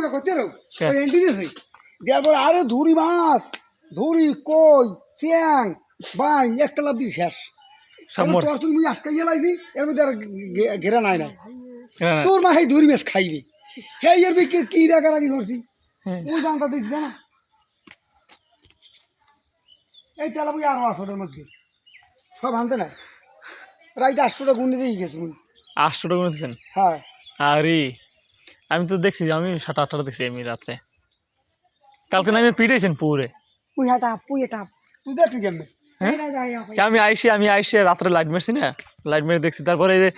আমাকে করতে রো কে? ওই এন্টি দিয়েছে দেওয়ার পর আরে ধুরি মাছ ধুরি কই চ্যাং বাই একটা লাভ দিয়ে শেষ। তোর তুমি আটকা গিয়ে লাইছি এর মধ্যে আর ঘেরা নাই নাই। তোর মা সেই ধুরি মাছ খাইবি। হে এর কি রাগারাগি করছি? হ্যাঁ। ওই না। এই তেলা বই আরও আছে ওটার মধ্যে। সব আনতে নাই। রাইতে আটশোটা গুন্ডি দিয়ে গেছি আটশো টাকা হ্যাঁ। আরে। আমি তো দেখছি আমি সাত আটটা দেখছি আমি রাত্রে। কালকে না আমি পিটাইছেন পুরে। তুই দেখলি কেমনে? হ্যাঁ? আমি আইসি আমি আইসি রাত্রে লাইট মারছি না? লাইট মেরে দেখছি তারপরে এই যে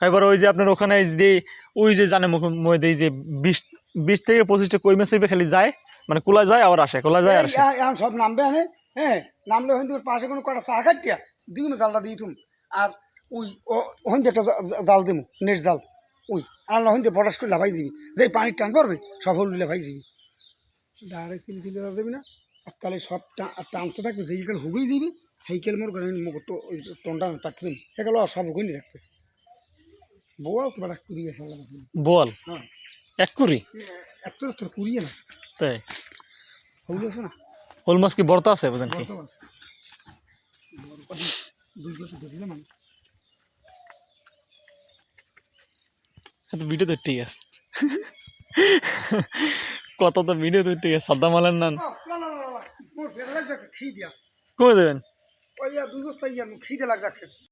এবার ওই যে আপনার ওখানে যে ওই যে জানে মুখ মধ্যে যে বিশ বিশ থেকে পঁচিশটা কই মাছ খালি যায় মানে কোলা যায় আবার আসে কোলা যায় আর সব নামবে আনে হ্যাঁ? নামলে হইতে পাশে কোনো কটা চা কাটিয়া দিই না জালটা দিই তুমি। আর ওই হইতে একটা জাল দিমু নেট জাল। ওই আর না হইতে পটাশ করে লাভাই যাবি যে পানি টান পারবে সব হল লাভাই যাবি ডাড়ে সিলি সিলি যাবি না? কালে সব টা- টানতে থাকবে যেইকাল হুগেই যাবি সেইকাল মোর করে মুখ তো ওই টনটা পাঠতে দিন সেগুলো সব হুগেই রাখবে। বল তোমার এক কুড়ি গেছে আল্লাহ বল। হ্যাঁ। এক কুড়ি? এত তোর কুড়িয়ে না। তাই? হইল আছে না? হোল মাছ কি বর্তা আছে বুঝেন কি? দুই বছর ধরেছিলাম আমি ভিডিও তো ঠিক আছে কত তো ভিডিও তো ঠিক আছে সাদ্দাম আলেন নান কমে দেবেন